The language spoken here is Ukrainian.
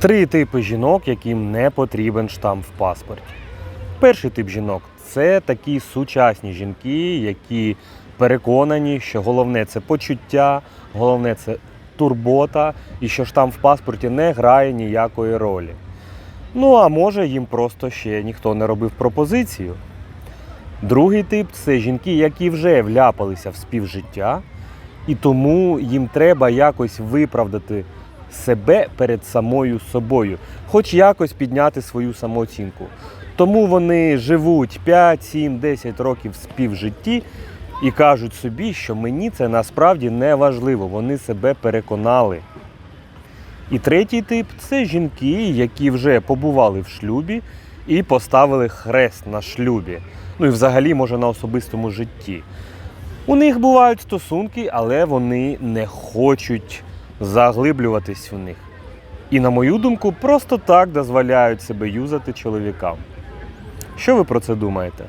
Три типи жінок, яким не потрібен штамп в паспорті. Перший тип жінок це такі сучасні жінки, які переконані, що головне це почуття, головне це турбота, і що штамп в паспорті не грає ніякої ролі. Ну а може їм просто ще ніхто не робив пропозицію. Другий тип це жінки, які вже вляпалися в співжиття, і тому їм треба якось виправдати себе перед самою собою, хоч якось підняти свою самооцінку. Тому вони живуть 5, 7, 10 років співжитті і кажуть собі, що мені це насправді не важливо, вони себе переконали. І третій тип це жінки, які вже побували в шлюбі і поставили хрест на шлюбі. Ну і взагалі, може, на особистому житті. У них бувають стосунки, але вони не хочуть заглиблюватись в них. І, на мою думку, просто так дозволяють себе юзати чоловікам. Що ви про це думаєте?